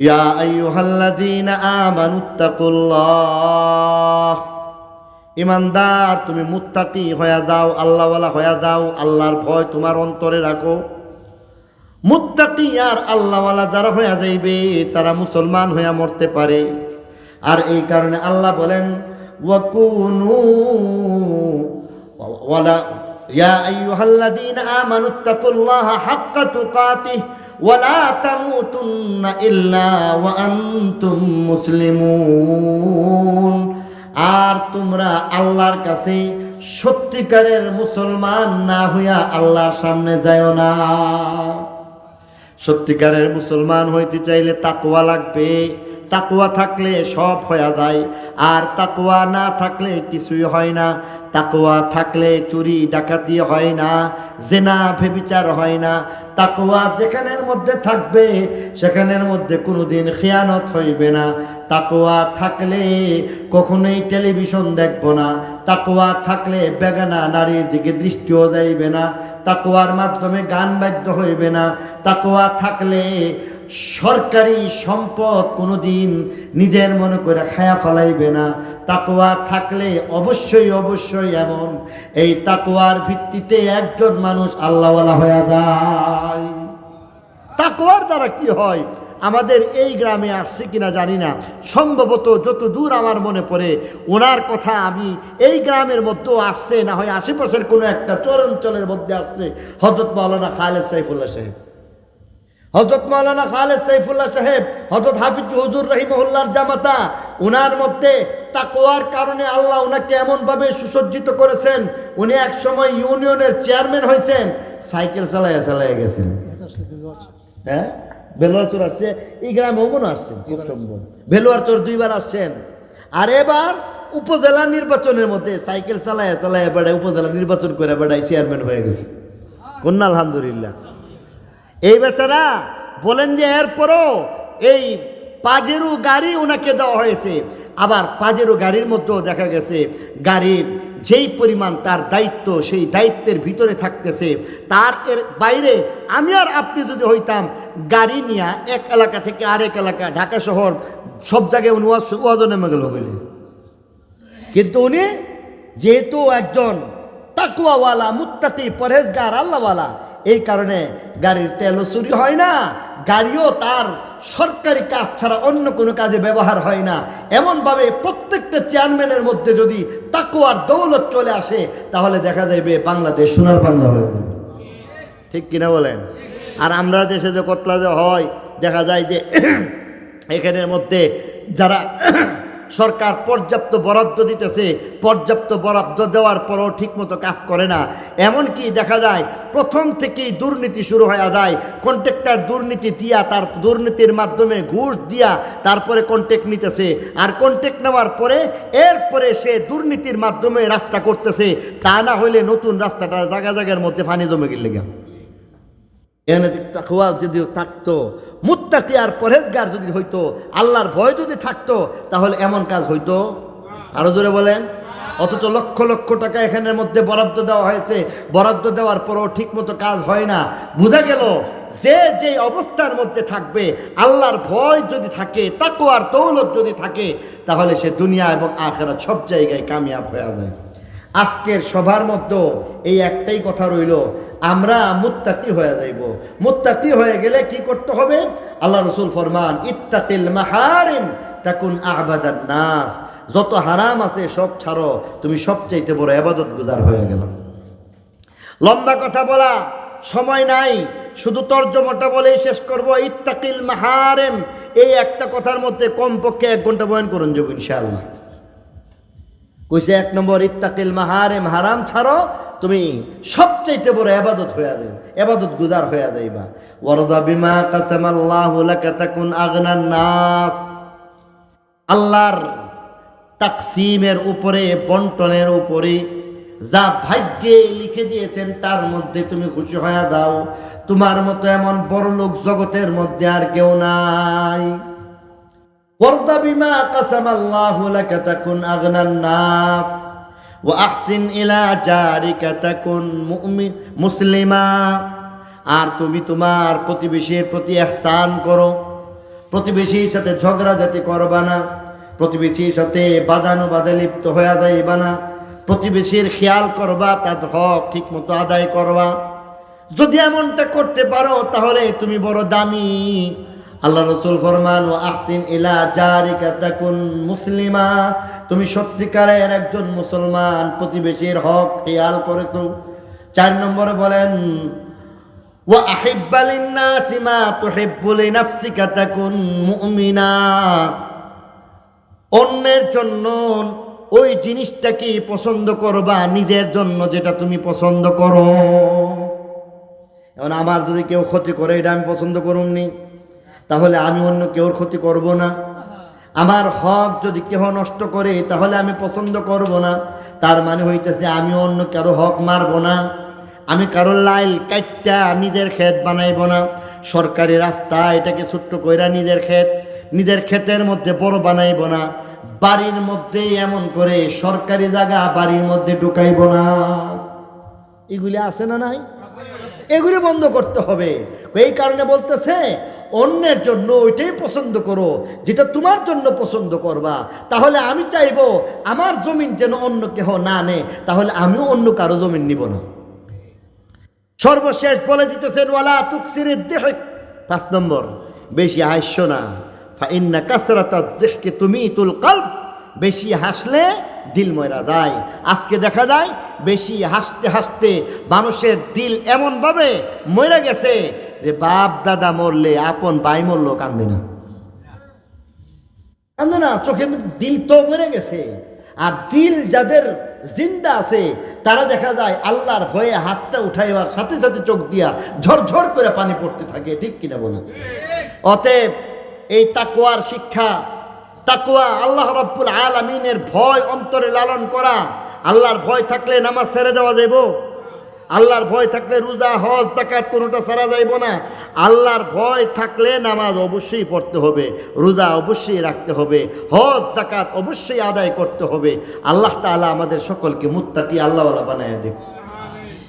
يا أيها الذين آمنوا اتقوا الله ইমানদার তুমি মুত্তাকি হয়ে দাও আল্লাহওয়ালা হয়ে দাও আল্লাহর ভয় তোমার অন্তরে রাখো মুত্তাকি আর আল্লাহওয়ালা যারা হয়ে যাইবে তারা মুসলমান হয়ে মরতে পারে আর এই কারণে আল্লাহ বলেন ওয়াকুনু ওয়ালা ইয়া আইয়ুহাল্লাযীনা আমানু তাকুল্লাহা হাক্কা তুকাতিহ তামুতুন্না ইল্লা ওয়া আনতুম মুসলিমুন। আর তোমরা আল্লাহর কাছে সত্যিকারের মুসলমান না হইয়া আল্লাহর সামনে যাও না। সত্যিকারের মুসলমান হইতে চাইলে তাকুয়া লাগবে। তাকুয়া থাকলে সব হয়ে যায়। আর তাকুয়া না থাকলে কিছুই হয় না। তাকুয়া থাকলে চুরি, ডাকাতি হয় না, জেনা ভেবিচার হয় না। তাকুয়া যেখানের মধ্যে থাকবে, সেখানের মধ্যে কোনোদিন খেয়ানত হইবে না। তাকুয়া থাকলে কখনোই টেলিভিশন দেখব না। তাকুয়া থাকলে বেগানা নারীর দিকে দৃষ্টিও যাইবে না। তাকুয়ার মাধ্যমে গান বাদ্য হইবে না। তাকুয়া থাকলে সরকারি সম্পদ কোনোদিন নিজের মনে করে খায়া ফেলাইবে না। তাকুয়া থাকলে অবশ্যই অবশ্যই এমন। এই তাকুয়ার ভিত্তিতে একজন মানুষ আল্লাহওয়ালা হয়ে যায়। তাকুয়ার দ্বারা কি হয়? আমাদের এই গ্রামে আসছে কিনা জানি না। সম্ভবত যত দূর আমার মনে পড়ে, ওনার কথা আমি এই গ্রামের মধ্যেও আসছে, না হয় আশেপাশের কোনো একটা চরাঞ্চলের মধ্যে আসছে। হজরত মাওলানা খালেদ সাইফুল্লাহ সাহেব। হজরত মাওলানা খালেদ সাইফুল্লাহ সাহেব হজরত হাফিজ হুজুর রহিমহুল্লার জামাতা, উনার মধ্যে তাকোয়ার কারণে আল্লাহ উনাকে এমনভাবে সুসজ্জিত করেছেন, উনি এক সময় ইউনিয়নের চেয়ারম্যান হয়েছেন, সাইকেল চালাইয়া চালাইয়া গেছেন। হ্যাঁ? বেলোয়ার চোর আসছে এই গ্রামে মনে আসছেন খুব সম্ভব দুইবার আসছেন। আর এবার উপজেলা নির্বাচনের মধ্যে সাইকেল চালাইয়া চালাইয়া বেড়ায়, উপজেলা নির্বাচন করে বেড়ায় চেয়ারম্যান হয়ে গেছে। কন্যা আলহামদুলিল্লাহ। এই বেচারা বলেন যে এরপরও এই পাজেরু গাড়ি ওনাকে দেওয়া হয়েছে। আবার পাজেরু গাড়ির মধ্যেও দেখা গেছে, গাড়ির যেই পরিমাণ তার দায়িত্ব, সেই দায়িত্বের ভিতরে থাকতেছে, তার এর বাইরে আমি আর আপনি যদি হইতাম, গাড়ি নিয়ে এক এলাকা থেকে আরেক এলাকা, ঢাকা শহর, সব জায়গায় উনি ওয়াজ- নেমে গেল হইলে। কিন্তু উনি যেহেতু একজন তাকুয়াওয়ালা, মুত্তাকি পরহেজগার আল্লাহওয়ালা। এই কারণে গাড়ির তেলও চুরি হয় না, গাড়িও তার সরকারি কাজ ছাড়া অন্য কোনো কাজে ব্যবহার হয় না। এমনভাবে প্রত্যেকটা চেয়ারম্যানের মধ্যে যদি তাকুয়ার দৌলত চলে আসে, তাহলে দেখা যাবে বাংলাদেশ সোনার বাংলা হয়ে যাবে। ঠিক কিনা বলেন? আর আমরা দেশে যে কতলা যে হয়, দেখা যায় যে এখানের মধ্যে যারা সরকার পর্যাপ্ত বরাদ্দ দিতেছে, পর্যাপ্ত বরাদ্দ দেওয়ার পরও ঠিকমতো কাজ করে না। এমনকি দেখা যায়, প্রথম থেকেই দুর্নীতি শুরু হয়ে যায়। কন্ট্রাক্টর দুর্নীতি দিয়া তার দুর্নীতির মাধ্যমে ঘুষ দিয়া তারপরে কন্ট্যাক্ট নিতেছে। আর কন্ট্যাক্ট নেওয়ার পরে, এরপরে সে দুর্নীতির মাধ্যমে রাস্তা করতেছে। তা না হইলে নতুন রাস্তাটা জায়গা জায়গার মধ্যে ফানি জমে গেলে গা এখানে তাকুয়া যদি থাকতো মুত্তাকি আর পরহেজগার যদি হইতো, আল্লাহর ভয় যদি থাকতো, তাহলে এমন কাজ হইতো? আরও জোরে বলেন। অথচ লক্ষ লক্ষ টাকা এখানের মধ্যে বরাদ্দ দেওয়া হয়েছে। বরাদ্দ দেওয়ার পরও ঠিকমতো কাজ হয় না। বোঝা গেল, যে যে অবস্থার মধ্যে থাকবে, আল্লাহর ভয় যদি থাকে তাকুয়ার দৌলত যদি থাকে, তাহলে সে দুনিয়া এবং আখেরা সব জায়গায় কামিয়াব হয়ে যায়। আজকের সবার মধ্যে এই একটাই কথা রইল, আমরা মুত্তাকি হয়ে যাইব। মুত্তাকি হয়ে গেলে কি করতে হবে? আল্লাহ রসুল ফরমান, ইত্তাকিল মাহারিম তাকুন আবাদান নাস। যত হারাম আছে সব ছাড়ো, তুমি সবচাইতে বড় আবাদত গুজার হয়ে গেল। লম্বা কথা বলা, সময় নাই, শুধু তর্জমাটা বলেই শেষ করব। ইত্তাকিল মাহারেম এই একটা কথার মধ্যে কমপক্ষে এক ঘণ্টা বয়ন করুন যাব ইনশাআল্লাহ। কইছে এক নম্বর, ইত্তাকিল মাহারেম হারাম ছাড়ো তুমি সবচাইতে বড় আবাদত হইয়া যাই আবাদত গুজার হইয়া যাইবা। ওয়ারদা বিমা কাসামাল্লাহু লাকা তাকুন আগনান নাস। আল্লাহর তাকসিমের উপরে, বন্টনের উপরে যা ভাগ্যে লিখে দিয়েছেন, তার মধ্যে তুমি খুশি হয়ে দাও তোমার মতো এমন বড় লোক জগতের মধ্যে আর কেউ নাই। ওয়ারদা বিমা কাসামাল্লাহু লাকা তাকুন আগনান নাস। ইলা জারিকা তাকুন মুসলিমা। আর তুমি তোমার প্রতিবেশীর প্রতি স্থান করো। প্রতিবেশীর সাথে ঝগড়াঝাটি করবা না। প্রতিবেশীর সাথে বাদানুবাদে লিপ্ত হয়ে যাইবা না। প্রতিবেশীর খেয়াল করবা, তার হক ঠিক মতো আদায় করবা। যদি এমনটা করতে পারো, তাহলে তুমি বড় দামি। আল্লাহ রসুল ফরমান ও আহসিন ইলা জারিকা তাকুন মুসলিমা। তুমি সত্যিকারের একজন মুসলমান, প্রতিবেশীর হক খেয়াল করেছ? চার নম্বরে বলেন, ওয়া আহিব্বা লিন্নাসি মা তুহিব্বু লিনাফসিকা তাকুন মুমিনা। অন্যের জন্য ওই জিনিসটাকে পছন্দ করবা? নিজের জন্য যেটা তুমি পছন্দ করো। এখন আমার যদি কেউ ক্ষতি করে, এটা আমি পছন্দ করুমনি। তাহলে আমি অন্য কেউর ক্ষতি করব না। আমার হক যদি কেহ নষ্ট করে, তাহলে আমি পছন্দ করব না। তার মানে হইতেছে আমি অন্য কারও হক মারব না। আমি কারও লাইল কাইটটা নিজের ক্ষেত বানাইব না। সরকারি রাস্তা এটাকে ছোট্ট কইরা নিজের ক্ষেত, নিজের ক্ষেতের মধ্যে বড় বানাইব না। বাড়ির মধ্যে এমন করে সরকারি জায়গা বাড়ির মধ্যে ঢুকাইব না। এগুলি আছে না নাই? এগুলি বন্ধ করতে হবে। এই কারণে বলতেছে অন্যের জন্য ওইটাই পছন্দ করো, যেটা তোমার জন্য পছন্দ করবা। তাহলে আমি চাইব আমার জমিন যেন অন্য কেহ না নে তাহলে আমিও অন্য কারও জমিন নিব না। সর্বশেষ বলে দিতেছেন, ওয়ালা তুকসির দেহ পাঁচ নম্বর, বেশি হাস্য না। ফাইন্না কাসরাতা দেহকে তুমি তুল কাল্প বেশি হাসলে দিল ময়রা যায়। আজকে দেখা যায়, বেশি হাসতে হাসতে মানুষের দিল এমনভাবে মরে গেছে যে বাপ দাদা মরলে আপন ভাই মরলো কান্দে না। কান্দে না, চোখের দিল তো মরে গেছে। আর দিল যাদের জিন্দা আছে, তারা দেখা যায় আল্লাহর ভয়ে হাতটা উঠাইবার সাথে সাথে চোখ দিয়া ঝরঝর করে পানি পড়তে থাকে, ঠিক কিনা বলেন? অতএব এই তাকুয়ার শিক্ষা তাকুয়া আল্লাহ রব্বুল আলমিনের ভয় অন্তরে লালন করা। আল্লাহর ভয় থাকলে নামাজ ছেড়ে দেওয়া যাইব। আল্লাহর ভয় থাকলে রোজা, হজ জাকাত কোনোটা সারা যাইব না। আল্লাহর ভয় থাকলে নামাজ অবশ্যই পড়তে হবে, রোজা অবশ্যই রাখতে হবে, হজ জাকাত অবশ্যই আদায় করতে হবে। আল্লাহ তাআলা আমাদের সকলকে মুত্তাকি আল্লাহওয়ালা বানায় দেবে